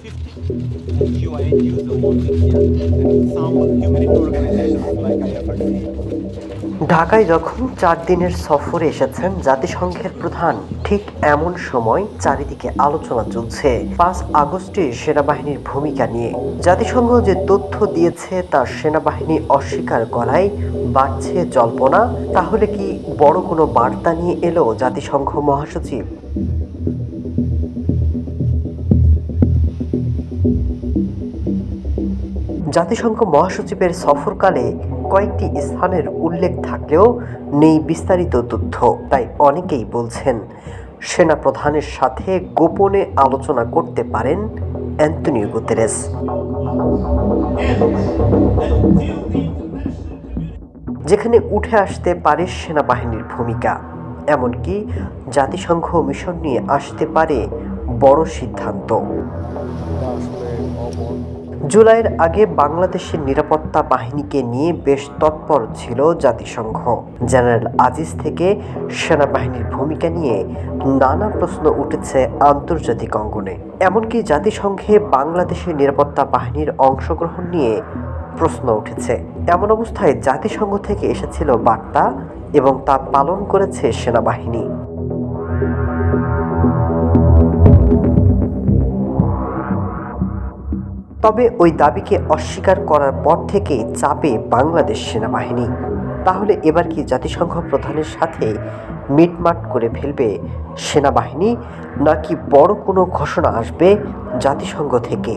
50 and UN use the 150 and some organizations like ঢাকায় যখন চার দিনের সফরে এসেছেন জাতিসংঘের প্রধান, ঠিক এমন সময় চারিদিকে আলোচনা চলছে। পাঁচ আগস্টে সেনাবাহিনীর ভূমিকা নিয়ে। জাতিসংঘ যে তথ্য দিয়েছে তা সেনাবাহিনী অস্বীকার করায় বাড়ছে জল্পনা। তাহলে কি বড় কোনো বার্তা নিয়ে এলো জাতিসংঘ মহাসচিব? জাতিসংঘ মহাসচিবের সফরকালে কয়েকটি স্থানের উল্লেখ থাকলেও নেই বিস্তারিত তথ্য, তাই অনেকেই বলছেন সেনা প্রধানের সাথে গোপনে আলোচনা করতে পারেন অ্যান্টনিও গুতেরেস। যেখানে উঠে আসতে পারে সেনাবাহিনীর ভূমিকা, এমনকি জাতিসংঘ মিশন নিয়ে আসতে পারে বড় সিদ্ধান্ত। জুলাইয়ের আগে বাংলাদেশের নিরাপত্তা বাহিনীকে নিয়ে বেশ তৎপর ছিল জাতিসংঘ। জেনারেল আজিজ থেকে সেনাবাহিনীর ভূমিকা নিয়ে নানা প্রশ্ন উঠেছে আন্তর্জাতিক অঙ্গনে। এমনকি জাতিসংঘে বাংলাদেশের নিরাপত্তা বাহিনীর অংশগ্রহণ নিয়ে প্রশ্ন উঠেছে। এমন অবস্থায় জাতিসংঘ থেকে এসেছিল বার্তা এবং তা পালন করেছে সেনাবাহিনী। তবে ওই দাবিকে অস্বীকার করার পর থেকে চাপে বাংলাদেশ সেনাবাহিনী। তাহলে এবার কি জাতিসংঘ প্রধানের সাথে মিটমাট করে ফেলবে সেনাবাহিনী, নাকি বড় কোনো ঘোষণা আসবে জাতিসংঘ থেকে?